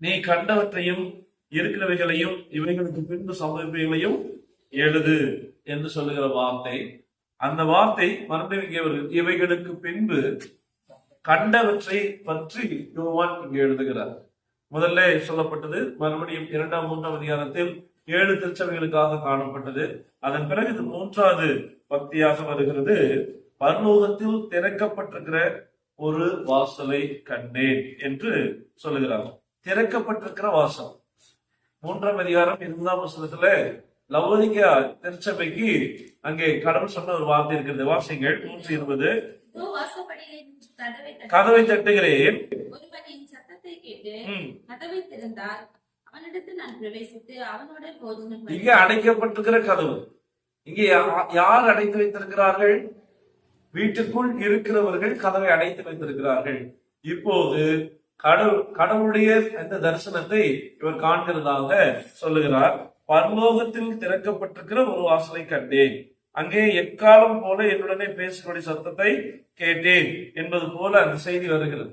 நீ கண்டவற்றையும் இருக்கிறவைகளையும் இவைகளுக்கு பின்பு சமர்ப்பைகளையும் எழுது என்று சொல்லுகிற வார்த்தை. அந்த வார்த்தை மறுபடியும் இங்கே இவைகளுக்கு பின்பு கண்டவற்றை பற்றி யோவான் இங்கே எழுதுகிறார். முதல்ல சொல்லப்பட்டது மறுபடியும் இரண்டாம் மூன்றாம் அதிகாரத்தில் ஏழு திருச்சபைகளுக்காக காணப்பட்டது. அதன் பிறகு இது மூன்றாவது பக்தியாக வருகிறது. பரலோகத்தில் திறக்கப்பட்டிருக்கிற ஒரு வாசலை கண்டேன் என்று சொல்லுகிறார். திறக்கப்பட்டிருக்கிற வாசல் மூன்றாம் அதிகாரம் இரண்டாம் வசனத்துல லவோதிக்கா திருச்சபைக்கு அங்கே கடவுள் சொன்ன ஒரு வார்த்தை இருக்கிறது. வாசிங்கள் நூற்றி இருபது. கதவை தட்டி- கதவை தட்டுகிறேன். இங்கே அடைக்கப்பட்டிருக்கிற கதவு. இங்கே யார் அடைத்து வைத்திருக்கிறார்கள்? வீட்டுக்குள் இருக்கிறவர்கள் கதவை அடைத்து வைத்திருக்கிறார்கள். இப்போது கடவுள் கடவுளுடைய அந்த தரிசனத்தை இவர் காண்கிறதாக சொல்லுகிறார். பரலோகத்தில் திறக்கப்பட்டிருக்கிற ஒரு வாசலை கண்டேன். அங்கே எக்காலம் போல என்னுடனே பேசக்கூடிய சத்தத்தை கேட்டேன் என்பது போல அந்த செய்தி வருகிறது.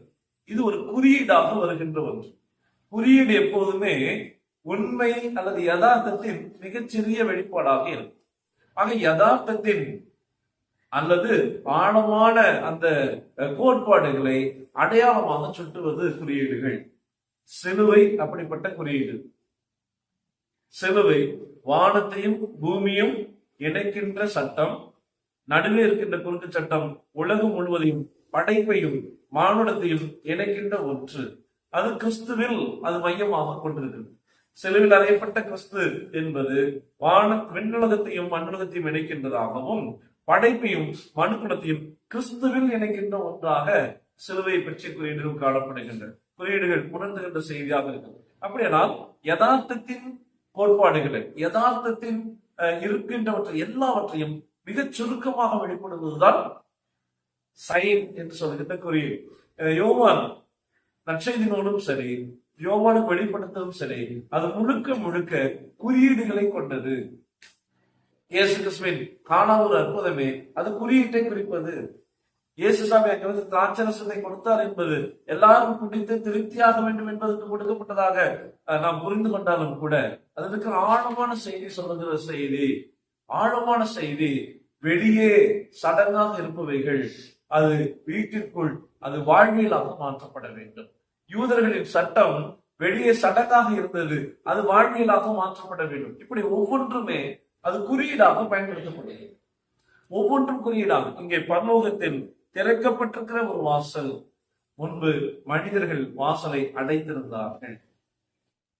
இது ஒரு குறியீடாக வருகின்ற ஒன்று. குறியீடு எப்போதுமே உண்மை அல்லது யதார்த்தத்தின் மிகச்சிறிய வெளிப்பாடாக இருக்கும். ஆக யதார்த்தத்தின் அல்லது ஆழமான அந்த கோட்பாடுகளை அடையாளமாக சுட்டுவது குறியீடுகள். சிலுவை அப்படிப்பட்ட குறியீடு. சிலுவை வானத்தையும் பூமியும் இணைக்கின்ற சட்டம் நடுவே இருக்கின்ற குறுக்கு சட்டம் உலகம் முழுவதையும் படைப்பையும் மானுடத்தையும் இணைக்கின்ற ஒன்று. அது கிறிஸ்துவில் அது மையமாக கொண்டிருக்கிறது. சிலுவில் அறையப்பட்ட கிறிஸ்து என்பது வான விண்ணுலகத்தையும் மண்ணுலகத்தையும் இணைக்கின்றதாகவும் படைப்பையும் மனுக்குலத்தையும் கிறிஸ்துவில் இணைக்கின்ற ஒன்றாக சிலுவை பற்றிய குறியீடுகள் காணப்படுகின்றன. குறியீடுகள் உணர்ந்துகின்ற செய்தியாக இருக்கிறது அப்படியானால் யதார்த்தத்தின் கோட்பாடுகளை யதார்த்தத்தின் அஹ், இருக்கின்றவற்றை எல்லாவற்றையும் மிகச் சுருக்கமாக வெளிப்படுவதுதான் சைன் என்று சொல்கின்ற குறியீடு. யோவான் நற்செய்தினோடும் சரி யோவானுக்கு வெளிப்படுத்தவும் சரி அது முழுக்க முழுக்க குறியீடுகளை கொண்டது. இயேசு கிறிஸ்துவின் காணா ஒரு அற்புதமே. அது குறியீட்டை குறிப்பது. இயேசு சாமி அங்கே வந்து திராட்சரசத்தை கொடுத்தார் என்பது எல்லாரும் குடித்து திருப்தியாக வேண்டும் என்பதற்கு கொடுக்கப்பட்டதாக நாம் புரிந்து கொண்டாலும் கூட அதற்கு ஆழமான செய்தி சொல்லுகிற செய்தி. ஆழமான செய்தி. வெளியே சடங்காக இருப்பவைகள். அது வீட்டிற்குள் அது வாழ்வியலாக மாற்றப்பட வேண்டும். யூதர்களின் சட்டம் வெளியே சடங்காக இருந்தது. அது வாழ்வியலாக மாற்றப்பட வேண்டும். இப்படி ஒவ்வொன்றுமே அது குறியீடாக பயன்படுத்தப்படுகிறது. ஒவ்வொன்றும் குறியீடாக இங்கே பரலோகத்தில் திறக்கப்பட்டிருக்கிற ஒரு வாசல் முன்பு மனிதர்கள் வாசலை அடைத்திருந்தார்கள்.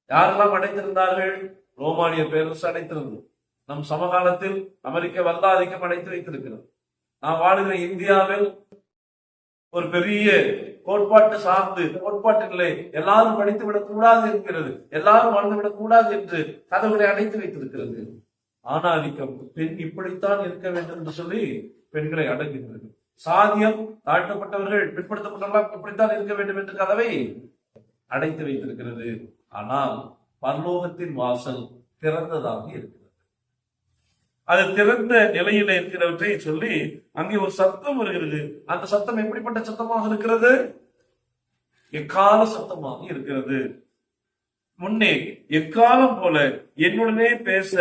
யாரெல்லாம் அடைத்திருந்தார்கள்? ரோமானிய பேரரசு அடைத்திருந்தது. நம் சமகாலத்தில் அமெரிக்க வல்லாதிக்கம் அடைத்து வைத்திருக்கிறது. நாம் வாழுகிற இந்தியாவில் ஒரு பெரிய கோட்பாட்டு சார்ந்து கோட்பாட்டுகளை எல்லாரும் படித்து விடக்கூடாது என்கிறது. எல்லாரும் வாழ்ந்து விடக்கூடாது என்று கதவுகளை அடைத்து வைத்திருக்கிறது. ஆணாதிக்கம். பெண் இப்படித்தான் இருக்க வேண்டும் என்று சொல்லி பெண்களை அடங்குகிறது சாதியம் தாழ்த்தப்பட்டவர்கள் பிற்படுத்தப்பட்டவர்களாக இப்படித்தான் இருக்க வேண்டும் என்று கதவை அடைத்து வைத்திருக்கிறது. ஆனால் பரலோகத்தின் வாசல் திறந்ததாக இருக்கிறது. அது திறந்த நிலையில இருக்கிறவற்றை சொல்லி அங்கே ஒரு சத்தம் வருகிறது. அந்த சத்தம் எப்படிப்பட்ட சத்தமாக இருக்கிறது? எக்கால சத்தமாக இருக்கிறது. முன்னே எக்காலம் போல என்னுடனே பேச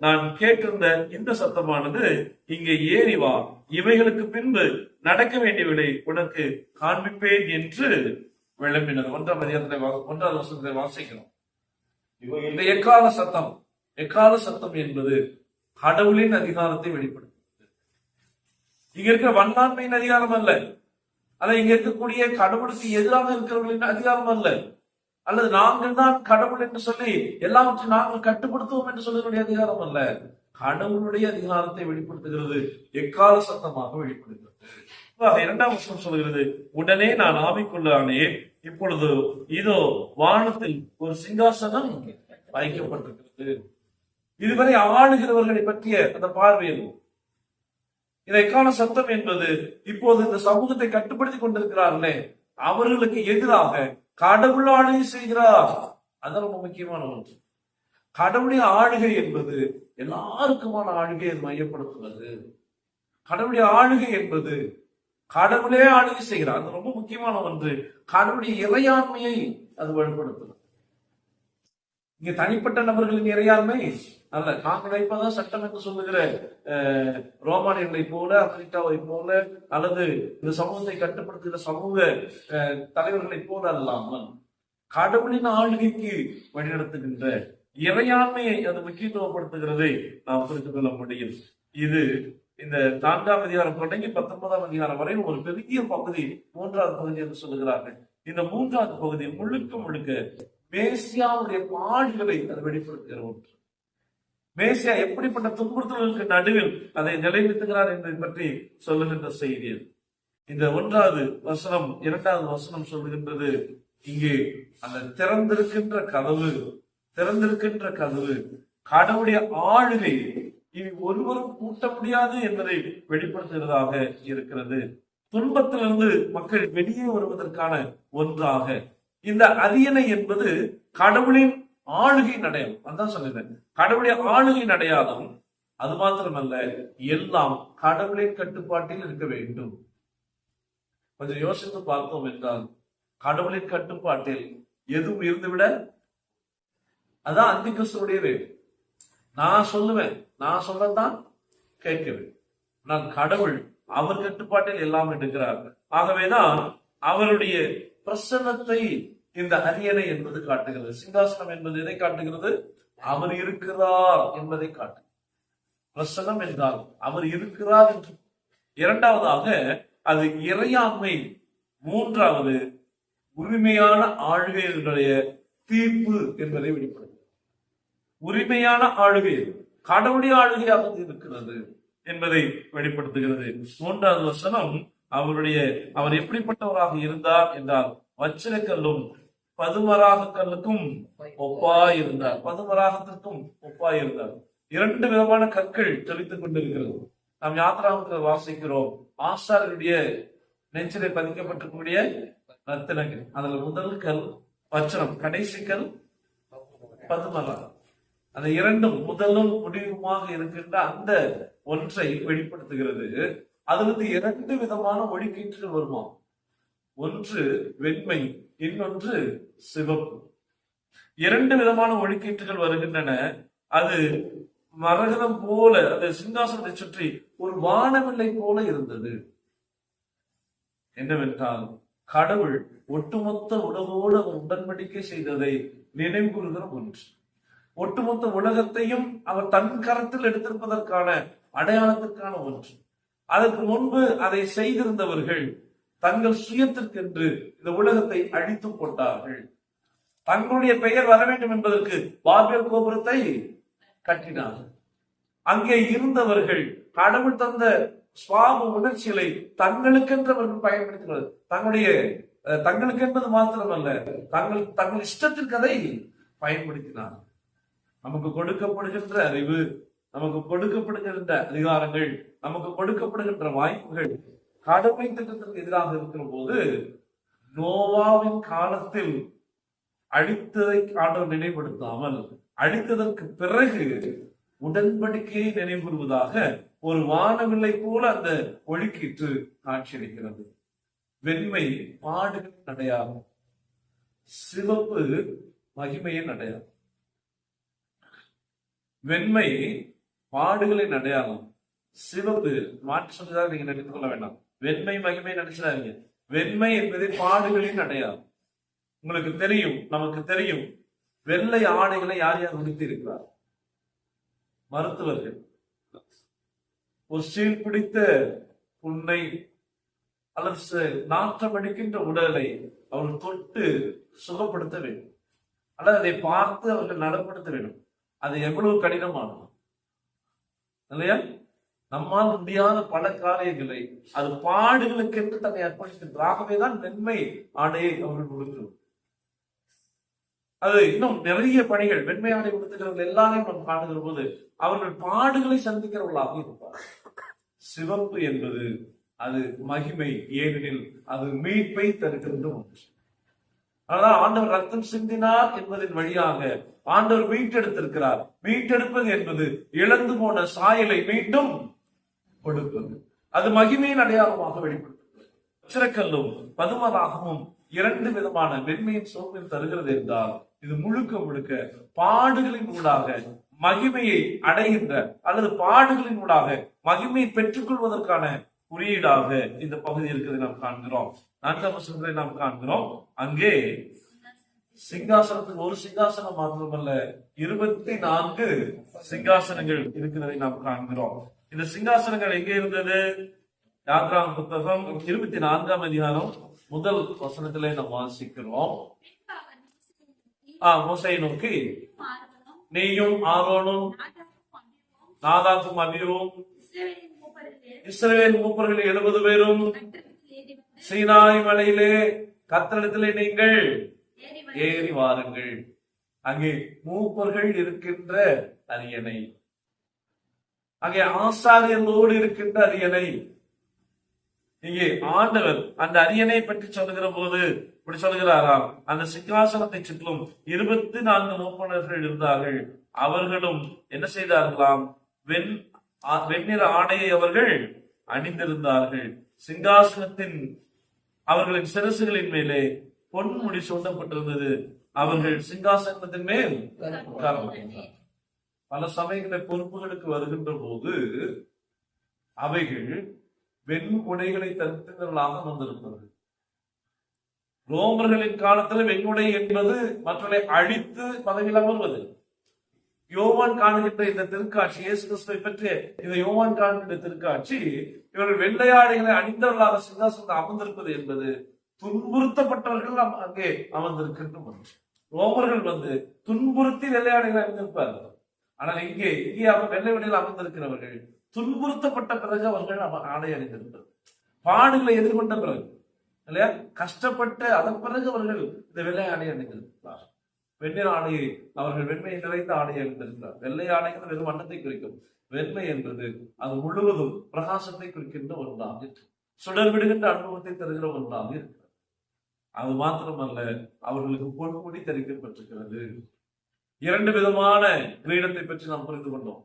நான் கேட்டிருந்த இந்த சத்தமானது இங்கே ஏறி வா இவைகளுக்கு பின்பு நடக்க வேண்டியவளை உனக்கு காண்பிப்பேன் என்று விளம்பினர் ஒன்றாம் அதிகாரத்தை வா- ஒன்றாவது வருஷத்தை வாசிக்கிறோம். இந்த எக்கால சத்தம் எக்கால சத்தம் என்பது கடவுளின் அதிகாரத்தை வெளிப்படுத்துகிறது. இங்க இருக்கிற வண்ணாண்மையின் அதிகாரம் அல்ல. அல்ல இங்க இருக்கக்கூடிய கடவுளுக்கு எதிராக இருக்கிறவர்களின் அதிகாரம் அல்ல. அல்லது நாங்கள் தான் கடவுள் என்று சொல்லி எல்லாவற்றையும் நாங்கள் கட்டுப்படுத்துவோம் என்று சொல்லுவதனுடைய அதிகாரம் அல்ல. கடவுளுடைய அதிகாரத்தை வெளிப்படுத்துகிறது எக்கால சத்தமாக வெளிப்படுகிறது. இரண்டாம் வருஷம் சொல்கிறது உடனே நான் ஆவிக்குள்ளானே. இப்பொழுது இதோ வானத்தில் ஒரு சிங்காசனம் வைக்கப்பட்டிருக்கிறது. இதுவரை ஆளுகிறவர்களை பற்றிய அந்த பார்வையில் இதைக்கான சத்தம் என்பது இப்போது இந்த சமூகத்தை கட்டுப்படுத்தி கொண்டிருக்கிறார்களே. அவர்களுக்கு எதிராக கடவுள் ஆளுகை செய்கிறார். அது ரொம்ப முக்கியமான ஒன்று. கடவுளின் ஆளுகை என்பது எல்லாருக்குமான ஆளுகையை அது மையப்படுத்துவது கடவுளுடைய ஆளுகை என்பது கடவுளே ஆளுகை செய்கிறார். அது ரொம்ப முக்கியமான ஒன்று. கடவுளுடைய இறையாண்மையை அது வழிபடுத்துகிறது இங்க தனிப்பட்ட நபர்களின் இறையாண்மை அல்ல நான் இப்பதான் சட்டம் என்று சொல்லுகிற ரோமானியர்களை போல அமெரிக்காவை போல அல்லது இந்த சமூகத்தை கட்டுப்படுத்துகிற சமூக தலைவர்களை தலைவர்களைப் போல அல்லாமல் கடவுளின் ஆளுகைக்கு வழிநடத்துகின்ற இறையாண்மையை அது முக்கியத்துவப்படுத்துகிறதை நாம் புரிந்து கொள்ள முடியும். இது இந்த நான்காம் அதிகாரம் தொடங்கி பத்தொன்பதாம் அதிகாரம் வரையில் ஒரு பெரிய பகுதி மூன்றாவது பகுதி என்று சொல்லுகிறார்கள். இந்த மூன்றாவது பகுதி முழுக்க முழுக்க மேசியாவுடைய பாடுகளை அது வெளிப்படுத்துகிற ஒன்று. மேசியா எப்படிப்பட்ட துன்புறுத்தல்களுக்கு நடுவில் அதை நிலைநிறுத்துகிறார் என்பதை பற்றி சொல்லுகின்ற செய்தி இந்த ஒன்றாவது வசனம் இரண்டாவது வசனம் சொல்லுகின்றது. இங்கே அந்த திறந்திருக்கின்ற கதவு திறந்திருக்கின்ற கதவு கடவுளுடைய ஆளுகை இனி ஒருவரும் கூட்ட முடியாது என்பதை வெளிப்படுத்துகிறதாக இருக்கிறது. துன்பத்திலிருந்து மக்கள் வெளியே வருவதற்கான ஒன்றாக இந்த அரியணை என்பது கடவுளின் ஆளுகை அடையாளம் அதான் சொல்லுறேன் கடவுளுடைய ஆளுகை அடையாளம் அது மாத்திரமல்ல எல்லாம் கடவுளின் கட்டுப்பாட்டில் இருக்க வேண்டும். கொஞ்சம் யோசித்து பார்த்தோம் என்றால் கடவுளின் கட்டுப்பாட்டில் எதுவும் இருந்துவிட அதான் அந்தி கிறிஸ்துடைய நான் சொல்லுவேன் நான் சொல்லத்தான் கேட்கிறேன் நான் கடவுள் அவர் கட்டுப்பாட்டில் எல்லாம் எடுக்கிறார். ஆகவேதான் அவருடைய பிரசன்னத்தை இந்த அரியணை என்பது காட்டுகிறது. சிங்காசனம் என்பது எதை காட்டுகிறது? அவர் இருக்கிறார் என்பதை காட்டு. பிரசனம் என்றால் அவர் இருக்கிறார் என்று. இரண்டாவதாக அது இறையாண்மை. மூன்றாவது உரிமையான ஆளுகையினுடைய தீர்ப்பு என்பதை வெளிப்படுத்தும் உரிமையான ஆளுகை கடவுளுடைய ஆளுகையாக இருக்கிறது என்பதை வெளிப்படுத்துகிறது. மூன்றாவது வசனம் அவருடைய அவர் எப்படிப்பட்டவராக இருந்தார் என்றால் வச்சிரக்கல்லும் பதுமராக கல்லுக்கும் இருந்தார் பதுமராகத்திற்கும் ஒப்பாயிருந்தார். இரண்டு விதமான கற்கள் தெளித்துக் கொண்டிருக்கிறது. நாம் யாத்திராமத்தில் வாசிக்கிறோம். ஆசாரியருடைய நெஞ்சிலே பதிக்கப்பட்டிருக்கக்கூடிய ரத்தினங்கள். அதுல முதல் கல் வச்சனம் கடைசி கல் பதுமலா அந்த இரண்டும் முதலும் முடிவுமாக இருக்கின்ற அந்த ஒன்றை வெளிப்படுத்துகிறது. அதிலிருந்து இரண்டு விதமான ஒளிக்கீற்றுகள் வருமா? ஒன்று வெண்மை இன்னொன்று சிவப்பு. இரண்டு விதமான ஒழுக்கீட்டுகள் வருகின்றன. அது மரகதம் போல அந்த சிங்காசனத்தை சுற்றி ஒரு வானவில்லை போல இருந்தது. என்னவென்றால் கடவுள் ஒட்டுமொத்த உலகோடு அவர் உடன்படிக்கை செய்ததை நினைவுகூறுகிற ஒன்று. ஒட்டுமொத்த உலகத்தையும் அவர் தன் கரத்தில் எடுத்திருப்பதற்கான அடையாளத்திற்கான ஒன்று. அதற்கு முன்பு அதை செய்திருந்தவர்கள் தங்கள் சுயத்திற்கென்று இந்த உலகத்தை அழித்து போட்டார்கள். தங்களுடைய பெயர் வர வேண்டும் என்பதற்கு பாபியல் கோபுரத்தை கட்டினார்கள். அங்கே இருந்தவர்கள் கடவுள் தந்த சுவாப உணர்ச்சிகளை தங்களுக்கென்றவர்கள் பயன்படுத்தினர் தங்களுடைய அஹ், தங்களுக்கென்பது மாத்திரமல்ல தங்கள் தங்கள் இஷ்டத்திற்கு அதை பயன்படுத்தினார் நமக்கு கொடுக்கப்படுகின்ற அறிவு நமக்கு கொடுக்கப்படுகின்ற அதிகாரங்கள் நமக்கு கொடுக்கப்படுகின்ற வாய்ப்புகள் கடமை திட்டத்திற்கு எதிராக இருக்கிற போது நோவாவின் காலத்தில் அழித்ததை ஆண்டவர் நினைவுபடுத்தாமல் அழித்ததற்கு பிறகு உடன்படிக்கையை நினைவுறுவதாக ஒரு வானவில்லை போல அந்த ஒழுக்கிற்று காட்சியளிக்கிறது. வெண்மை பாடுகளின் அடையாளம் சிவப்பு மகிமையின் அடையாளம் வெண்மை பாடுகளின் அடையாளம் சிவப்பு மாற்றி நீங்க நினைத்துக் கொள்ள வேண்டாம். வெண்மை மகிமை நினைச்சிடாதீங்க. வெண்மை என்பது பாடுகளின் அடையாளம். உங்களுக்கு தெரியும் நமக்கு தெரியும் வெள்ளை ஆடைகளை யார் யார் உடுத்தி இருக்கிறார்? மருத்துவர்கள். ஒரு சீல் பிடித்த புண்ணை அல்லது நாற்றம் அடிக்கின்ற உடலை அவர்கள் தொட்டு சுகப்படுத்த வேண்டும். அல்லது அதை பார்த்து அவர்கள் நடப்படுத்த வேண்டும். அது எவ்வளவு கடினமானது? இல்லையா? நம்மால் முடியாத பல காரியங்களை அது பாடுகளுக்கென்று தன்னை அர்ப்பணிக்கின்றாகவே தான் வெண்மை ஆடையை அவர்கள் கொடுக்கிறோம் அது இன்னும் நிறைய பணிகள் வெண்மை ஆடை உடுத்துகிறவர்கள் எல்லாரையும் நாம் காணுகிற போது அவர்கள் பாடுகளை சந்திக்கிறவர்களாக இருப்பார் சிவப்பு என்பது அது மகிமை ஏனெனில் அது மீட்பை தருகின்ற ஒன்று. அதனால் ஆண்டவர் ரத்தம் சிந்தினார் என்பதன் வழியாக ஆண்டவர் மீட்டெடுத்திருக்கிறார். மீட்டெடுப்பது என்பது இழந்து போன சாயலை மீண்டும் கொடுப்பது அது மகிமையின் அடையாளமாக வெளிப்படுத்துகிறது சிறக்கல்லும் பதுமராகவும் இரண்டு விதமான வெண்மையின் சோப்பில் தருகிறது என்றால் இது முழுக்க முழுக்க பாடுகளின் ஊடாக மகிமையை அடைகின்ற அல்லது பாடுகளின் ஊடாக மகிமையை பெற்றுக்கொள்வதற்கான குறியீடாக இந்த பகுதி இருக்கிறதை நாம் காண்கிறோம். நான்காம் நாம் காண்கிறோம். அங்கே சிங்காசனத்துக்கு ஒரு சிங்காசனம் மாத்திரமல்ல இருபத்தி நான்கு சிங்காசனங்கள் இருக்கிறதை நாம் காண்கிறோம். இந்த சிங்காசனங்கள் எங்கே இருந்தது? யாத்ராம் புத்தகம் இருபத்தி நான்காம் அதிகாரம் முதல் வசனத்துல நம்ம வாசிக்கிறோம். ஆஹ் ஆ மோசை நோக்கி நீயும் ஆரோனும் நாதாக்கும் அபியும் இஸ்ரவேலின் மூப்பர்கள் எழுபது பேரும் சீனாய் மலையிலே கத்தளத்திலே நீங்கள் ஏறி ஏறி வாருங்கள். அங்கே மூப்பர்கள் இருக்கின்ற அரியணை. அங்கே ஆசாரியர்களோடு இருக்கின்ற அரியணை. இங்கே ஆண்டவர் அந்த அரியணை பற்றி சொல்லுகிற போது இப்படி சொல்லுகிறாராம். அந்த சிங்காசனத்தை சுற்றிலும் இருபத்தி நான்கு மூப்பனர்கள் இருந்தார்கள். அவர்களும் என்ன செய்தார்களாம்? வெண் வெண்ணிற ஆடையை அவர்கள் அணிந்திருந்தார்கள். சிங்காசனத்தின் அவர்களின் சிரசுகளின் மேலே பொன்முடி சூட்டப்பட்டிருந்தது. அவர்கள் சிங்காசனத்தின் மேல் பல சமயங்களில் பொறுப்புகளுக்கு வருகின்ற போது அவைகள் வெண் உடைகளை தரித்திரங்களாக வந்திருக்கிறது ரோமர்களின் காலத்துல வெண்ணுடை என்பது மற்றவர்களை அழித்து பதவியில் அமர்வது. யோவான் காணுகின்ற இந்த திருக்காட்சி இயேசு கிறிஸ்துவை பற்றிய இந்த யோவான் காணுகின்ற திருக்காட்சி இவர்கள் வெள்ளையாடைகளை அணிந்தவர்களாக சிங்காசனத்தில் அமர்ந்திருப்பது என்பது துன்புறுத்தப்பட்டவர்கள் அங்கே அமர்ந்திருக்கின்ற ஒன்று. ரோமர்கள் வந்து துன்புறுத்தி வெள்ளையாடைகளை அணிந்திருப்பார்கள். ஆனால் இங்கே இங்கே அவர் வெள்ளை விடையில் அமர்ந்திருக்கிறவர்கள் துன்புறுத்தப்பட்ட பிறகு அவர்கள் ஆடை அணிந்திருக்கிறது பாடுகளை எதிர்கொண்ட பிறகு இல்லையா? கஷ்டப்பட்டு அதன் பிறகு அவர்கள் இந்த வெள்ளை ஆடை அணிந்திருக்கிறார் வெண்ணிற ஆடையை அவர்கள் வெண்மை நிறைந்த ஆடையை அணிந்திருக்கிறார் வெள்ளை ஆடைகள் வெறும் வண்ணத்தை குறிக்கும். வெண்மை என்பது அது முழுவதும் பிரகாசத்தை குறிக்கின்ற ஒன்றாக சுடர் விடுகின்ற அனுபவத்தை தருகிற ஒன்றாக இருக்கிறது அது மாத்திரமல்ல அவர்களுக்கு பொன்முடி தெரிவிக்கப்பட்டிருக்கிறது இரண்டு விதமான கிரீடத்தை பற்றி நாம் புரிந்து கொண்டோம்.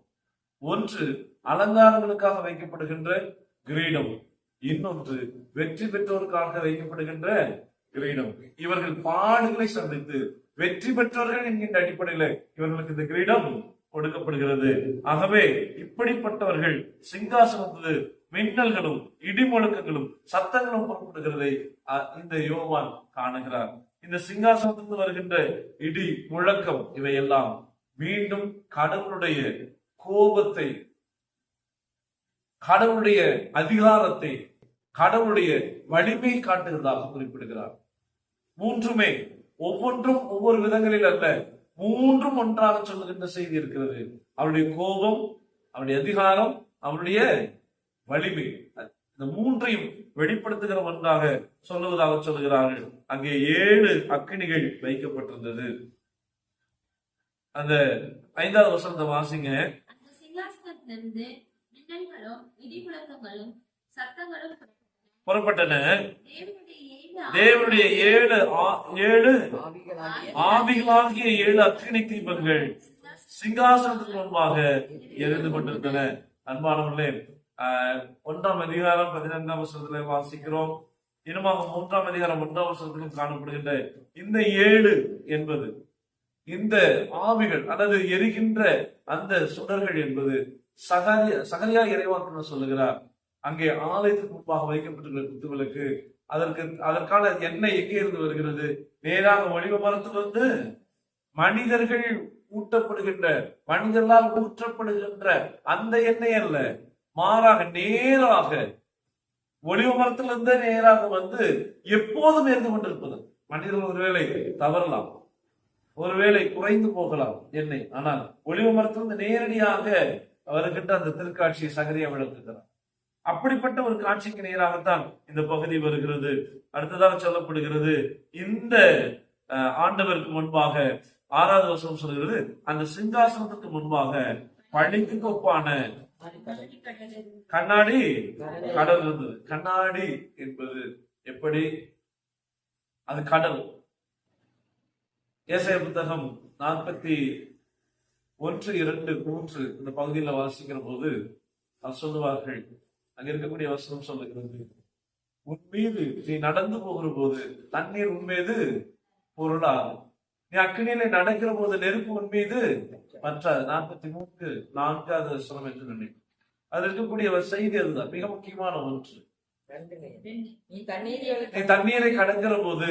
ஒன்று அலங்காரங்களுக்காக வைக்கப்படுகின்ற கிரீடம். இன்னொன்று வெற்றி பெற்றோருக்காக வைக்கப்படுகின்ற கிரீடம். இவர்கள் பாடுகளை சந்தித்து வெற்றி பெற்றவர்கள் என்கின்ற அடிப்படையில இவர்களுக்கு இந்த கிரீடம் கொடுக்கப்படுகிறது. ஆகவே இப்படிப்பட்டவர்கள் சிங்காசனத்து மின்னல்களும் இடிமுழக்கங்களும் சத்தங்களும் புறப்படுகிறதை அஹ், இந்த யோவான் காணுகிறார். இந்த சிங்காசனத்திலிருந்து வருகின்ற இடி முழக்கம் இவையெல்லாம் மீண்டும் கடவுளுடைய கோபத்தை கடவுளுடைய அதிகாரத்தை கடவுளுடைய வலிமை காட்டுகிறதாக குறிப்பிடுகிறார். மூன்றுமே ஒவ்வொன்றும் ஒவ்வொரு விதங்களில் அல்ல மூன்றும் ஒன்றாக சொல்லுகின்ற செய்தி இருக்கிறது. அவருடைய கோபம் அவருடைய அதிகாரம் அவருடைய வலிமை. இந்த மூன்றையும் வெளிப்படுத்துகிற ஒன்றாக சொல்லுவதாக சொல்லுகிறார்கள். அங்கே ஏழு அக்கினிகள் வைக்கப்பட்டிருந்தது. அந்த ஐந்தாவது வசனத்தை வாசிங்க. புறப்பட்டன. புறப்பட்டன. தேவனுடைய ஏழு தேவனுடைய ஏழு ஆ- ஏழு ஆவிகளாகிய ஆவிகளாகிய ஏழு அக்கினி தீபங்கள் சிங்காசனத்துக்கு முன்பாக எரிந்து கொண்டிருந்தன. அன்பானவர்களே ஒன்றாம் அதிகாரம் பதினைந்தாம் வருஷத்துல வாசிக்கிறோம். இனமாக மூன்றாம் அதிகாரம் ஒன்றாம் வருஷத்திலும் காணப்படுகின்ற இந்த ஏழு என்பது இந்த ஆவிகள் அல்லது எரிகின்ற அந்த சுடர்கள் என்பது சகரிய சகரியா இறைவாக்குன்னு சொல்லுகிறார். அங்கே ஆலயத்துக்கு முன்பாக வைக்கப்பட்டிருக்கிற குத்துவிளக்கு அதற்கு அதற்கான எண்ணெய் எங்கே இருந்து வருகிறது? நேராக ஒளிவ மரத்திலிருந்து மனிதர்கள் ஊட்டப்படுகின்ற மனிதர்களால் ஊற்றப்படுகின்ற அந்த எண்ணெய் அல்ல. மாறாக நேராக ஒளிவ மரத்திலிருந்தே நேராக வந்து எப்போதும் இருந்து கொண்டிருப்பது. மனிதர்கள் ஒருவேளை தவறலாம். ஒருவேளை குறைந்து போகலாம் என்னை. ஆனால் ஒளிவ மரத்திலிருந்து நேரடியாக வருகின்ற அந்த திருக்காட்சியை சகரியா விளக்குகிறார். அப்படிப்பட்ட ஒரு காட்சிக்கு நேராகத்தான் இந்த பகுதி வருகிறது. அடுத்ததாக சொல்லப்படுகிறது இந்த ஆண்டவருக்கு முன்பாக ஆறாவது வருஷம் சொல்கிறது அந்த சிங்காசனத்துக்கு முன்பாக பழிக்கு ஒப்பான கண்ணாடி கடல் இருந்தது. கண்ணாடி என்பது எப்படி? அது கடல். ஏசாய புத்தகம் நாற்பத்தி ஒன்று இரண்டு மூன்று இந்த பகுதியில் வாசிக்கிற போது சொல்லுவார்கள் அங்க இருக்கக்கூடிய வசனம் சொல்லுகிறது உன் மீது நீ நடந்து போகிற போது தண்ணீர் உன் மீது பொருளாகும் நீ அக்கினியில நடக்கிற போது நெருப்பு உன் மீது பற்றாது. நாற்பத்தி மூன்று நான்காவது வசனம் என்று நினைக்கிறேன் அது இருக்கக்கூடிய ஒரு செய்தி அதுதான். மிக முக்கியமான ஒன்று. நீ தண்ணீரை கடக்கிற போது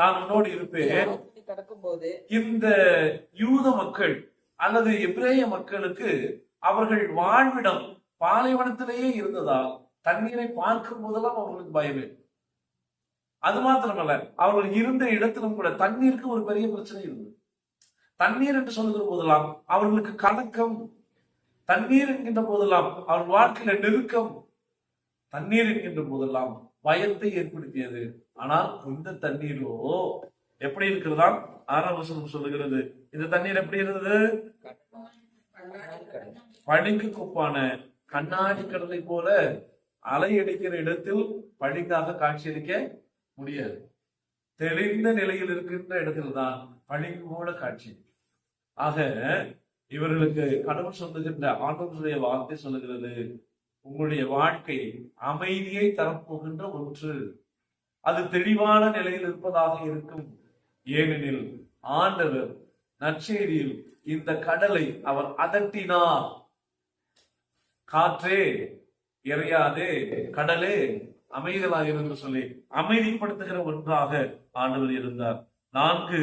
நான் உன்னோடு இருப்பேன். இந்த யூத மக்கள் அல்லது எபிரேய மக்களுக்கு அவர்கள் வாழ்விடம் பாலைவனத்திலேயே இருந்ததால் தண்ணீரை பார்க்கும் போதெல்லாம் அவர்களுக்கு பயமே அது மாத்திரமல்ல அவர்கள் இருந்த இடத்திலும் கூட தண்ணீருக்கு ஒரு பெரிய பிரச்சனை இருந்தது. தண்ணீர் என்று சொல்லுகிற போதெல்லாம் அவர்களுக்கு கலக்கம் தண்ணீர் என்கின்ற போதெல்லாம் அவர்கள் வாழ்க்கையில நெருக்கம் தண்ணீர் என்கின்ற போதெல்லாம் பயத்தை ஏற்படுத்தியது. ஆனால் இந்த தண்ணீரோ எப்படி இருக்கிறதா ஆறாம் வசனம் சொல்லுகிறது. இந்த தண்ணீர் எப்படி இருந்தது? பளிங்கு குப்பான கண்ணாடி கடலை போல அலை அடிக்கிற இடத்தில் பளிங்காக காட்சியளிக்க முடியாது. தெளிந்த நிலையில் இருக்கின்ற இடத்தில் தான் பளிங்கு காட்சி. ஆக இவர்களுக்கு கடவுள் சொல்லுகின்ற ஆண்டவருடைய வார்த்தை சொல்லுகிறது உங்களுடைய வாழ்க்கை அமைதியை தரப்போகின்ற ஒன்று. அது தெளிவான நிலையில் இருப்பதாக இருக்கும். ஏனெனில் ஆண்டவர் நற்செய்தியில் இந்த கடலை அவர் அதட்டினார். காற்றே இறையாதே கடலே. அமைதலாக இருந்து சொல்லி அமைதிப்படுத்துகிற ஒன்றாக ஆண்டவர் இருந்தார். நான்கு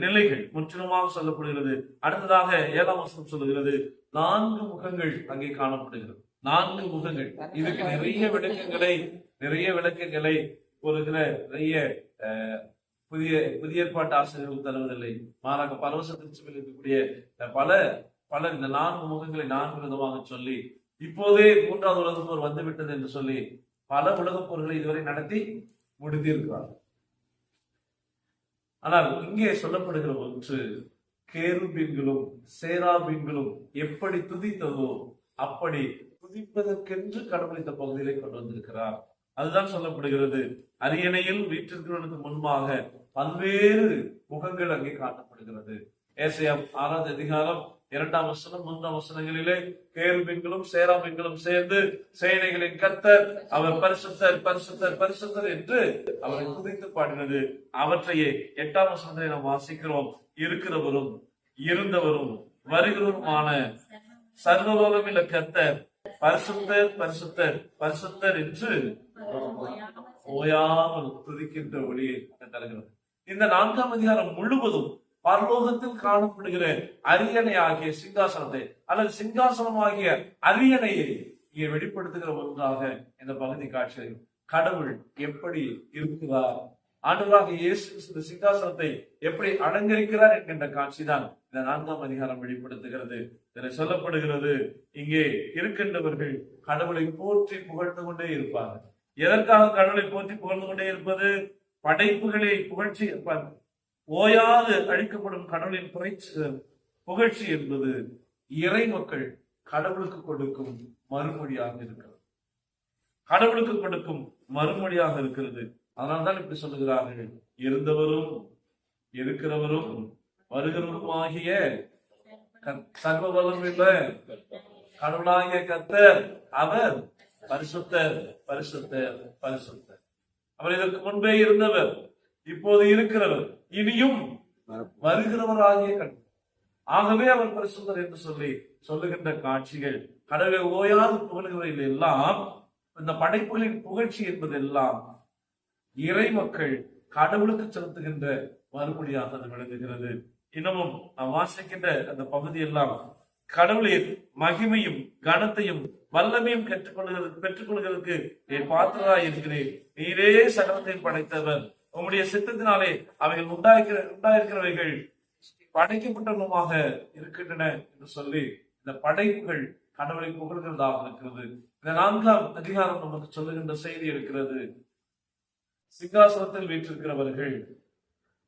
நிலைகள் முற்றிலுமாக சொல்லப்படுகிறது. அடுத்ததாக ஏழாம் வசனம் சொல்லுகிறது. நான்கு முகங்கள் அங்கே காணப்படுகிறது. நான்கு முகங்கள். இதுக்கு நிறைய விளக்கங்களை நிறைய விளக்கங்களை கூறுகிற நிறைய அஹ், புதிய புதிய ஏற்பாட்டு ஆசிரியர்கள் தருவதில்லை. மாறாக பரவச திருச்சியில் இருக்கக்கூடிய பல பல இந்த நான்கு முகங்களை நான்கு விதமாக சொல்லி இப்போதே மூன்றாவது உலகம் போர் வந்துவிட்டது என்று சொல்லி பல உலகப் போர்களை இதுவரை நடத்தி முடித்திருக்கிறார். ஆனால் இங்கே சொல்லப்படுகிற ஒன்று கேருபீன்களும் சேராபீன்களும் எப்படி துதித்ததோ அப்படி துதிப்பதற்கென்று கடவுள் இந்த பகுதியிலே கொண்டு வந்திருக்கிறார். அதுதான் சொல்லப்படுகிறது. அரியணையில் வீட்டிற்கிறவனுக்கு முன்பாக பல்வேறு முகங்கள் அங்கே காட்டப்படுகிறது. ஏசையம் ஆறாவது அதிகாரம் இரண்டாம் வசனம் மூன்றாம் வசனங்களிலே கேள்விங்களும் சேராபீன்களும் சேர்ந்து சேனைகளின் கத்தர் அவர் பரிசுத்தர் பரிசுத்தர் பரிசுத்தர் என்று அவரை குதித்து பாடினது. அவற்றையே எட்டாம் வசனத்தை நாம் வாசிக்கிறோம். இருக்கிறவரும் இருந்தவரும் வருகிறவருமான சர்வலோகமில்ல கத்தர் பரிசுத்தர் பரிசுத்தர் பரிசுத்தர் என்று ஓயாமல் துதிக்கின்ற ஒளியை தருகிறது இந்த நான்காம் அதிகாரம் முழுவதும் பரலோகத்தில் காணப்படுகிற அரியணை ஆகிய சிங்காசனத்தை அல்லது சிங்காசனம் ஆகிய அரியணையை இங்கே வெளிப்படுத்துகிற ஒன்றாக இந்த பகுதி காட்சி கடவுள் எப்படி இருக்கிறார் ஆண்டவராக இயேசு இந்த சிங்காசனத்தை எப்படி அலங்கரிக்கிறார் என்கின்ற காட்சிதான் இந்த நான்காம் அதிகாரம் வெளிப்படுத்துகிறது. இதில் சொல்லப்படுகிறது இங்கே இருக்கின்றவர்கள் கடவுளை போற்றி புகழ்ந்து கொண்டே இருப்பார்கள். எதற்காக கடவுளை போற்றி புகழ்ந்து கொண்டே இருப்பது? படைப்புகளை புகழ்ச்சி ப- ஓயாது அழிக்கப்படும் கடவுளின் புகழ்ச்சி புகழ்ச்சி என்பது இறை மக்கள் கடவுளுக்கு கொடுக்கும் மறுமொழியாக இருக்கிறது. கடவுளுக்கு கொடுக்கும் மறுமொழியாக இருக்கிறது. அதனால்தான் இப்படி சொல்லுகிறார்கள். இருந்தவரும் இருக்கிறவரும் வருகிறவருமாகிய கத்- சர்வ வல்லமையுள்ள கடவுளாகிய கத்தர் அவர் பரிசுத்தர் பரிசுத்தர் பரிசுத்தர். அவர் இதற்கு முன்பே இருந்தவர். இப்போது இருக்கிறவர் இனியும் வருகிறவராகிய ஆகவே அவர் பரிசுத்தர் என்று சொல்லி சொல்லுகின்ற காட்சிகள் கடவுளை ஓயாது புகழ்கிறவர்கள் எல்லாம் இந்த படைப்புகளின் புகழ்ச்சி என்பதெல்லாம் இறை மக்கள் கடவுளுக்கு செலுத்துகின்ற மறுபடியாக அது விளங்குகிறது. இன்னமும் நாம் வாசிக்கின்ற அந்த பகுதி எல்லாம் கடவுளின் மகிமையும் கனத்தையும் வல்லமையும் கற்றுக்கொள்கிறது பெற்றுக்கொள்கிறதுக்கு என் பாத்திரராய் இருக்கிறேன். நீரே சகலத்தையும் படைத்தவர். உம்முடைய சித்தத்தினாலே அவைகள் உண்டாயிருக்கிற உண்டாயிருக்கிறவைகள் படைக்கப்பட்டவமாக இருக்கின்றன என்று சொல்லி இந்த படைப்புகள் கடவுளை புகழ்கிறதாக இருக்கிறது. இந்த நான்காம் அதிகாரம் நமக்கு சொல்லுகின்ற செய்தி இருக்கிறது. சிங்காசனத்தில் வீற்றிருக்கிறவர்கள்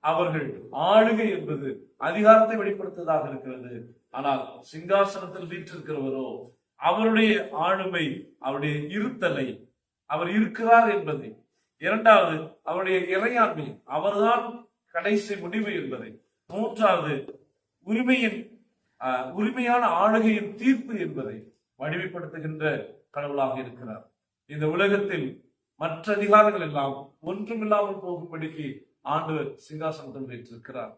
அவர்கள் ஆளுகை என்பது அதிகாரத்தை வெளிப்படுத்துவதாக இருக்கிறது. ஆனால் சிங்காசனத்தில் வீற்றிருக்கிறவரோ அவருடைய ஆளுமை அவருடைய இருத்தலை அவர் இருக்கிறார் என்பதை இரண்டாவது அவருடைய இறையாண்மை அவர்தான் கடைசி முடிவு என்பதை. மூன்றாவது உரிமையின் ஆஹ், உரிமையான ஆளுகையின் தீர்ப்பு என்பதை வடிவப்படுத்துகின்ற கடவுளாக இருக்கிறார். இந்த உலகத்தில் மற்ற அதிகாரங்கள் எல்லாம் ஒன்றுமில்லாமல் போகும்படிக்கு ஆண்டவர் சிங்காசனத்தில் வைத்திருக்கிறார்.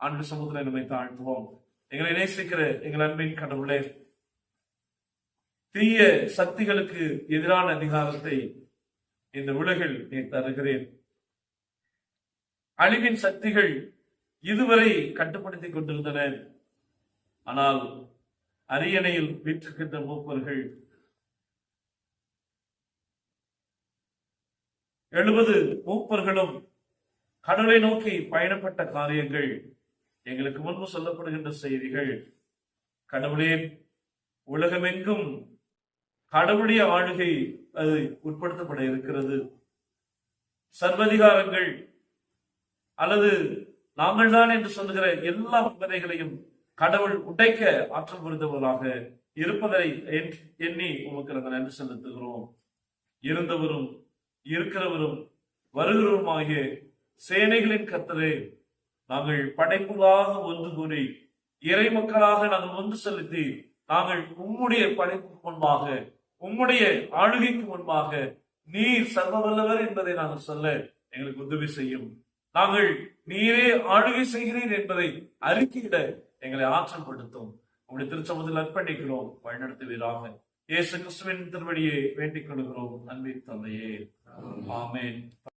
ஆண்டு சமுதிர நம்மை தாழ்த்துவோம். எங்களை நேசிக்கிற எங்கள் அன்பின் கடவுளே தீய சக்திகளுக்கு எதிரான அதிகாரத்தை இந்த உலகில் நீ தருகிறேன். அழிவின் சக்திகள் இதுவரை கட்டுப்படுத்திக் கொண்டிருந்தன. ஆனால் அரியணையில் வீற்றிருக்கின்ற மூப்பர்கள் எழுபது மூப்பர்களும் கடவுளை நோக்கி பயணப்பட்ட காரியங்கள். எங்களுக்கு முன்பு சொல்லப்படுகின்ற செய்திகள் கடவுளே உலகமெங்கும் கடவுளுடைய ஆளுகை அது உட்படுத்தப்பட இருக்கிறது. சர்வதிகாரங்கள் அல்லது நாங்கள் தான் என்று சொல்லுகிற எல்லா விதைகளையும் கடவுள் உடைக்க ஆற்றல் புரிந்தவர்களாக இருப்பதை எண்- எண்ணி உமக்கு நாங்கள் நன்றி செலுத்துகிறோம். இருந்தவரும் இருக்கிறவரும் வருகிறவருமாகிய சேனைகளின் கத்தரே நாங்கள் படைப்புகளாக ஒன்று கூறி இறை மக்களாக நாங்கள் ஒன்று செலுத்தி நாங்கள் உம்முடைய படைப்பு முன்பாக உம்முடைய ஆளுகைக்கு முன்பாக நீர் சர்வ வல்லவர் என்பதை நாங்கள் சொல்ல எங்களுக்கு உதவி செய்யும். நாங்கள் நீரே ஆளுகை செய்கிறீர் என்பதை அறிக்கையிட எங்களை ஆற்றல் படுத்தும் உங்களுடைய திருச்சமத்தில் அர்ப்பணிக்கிறோம். வழிநடத்துவீராக. இயேசு கிறிஸ்துவின் திருவடியை வேண்டிக் கொள்கிறோம். அன்பின் தந்தையே. ஆமேன்.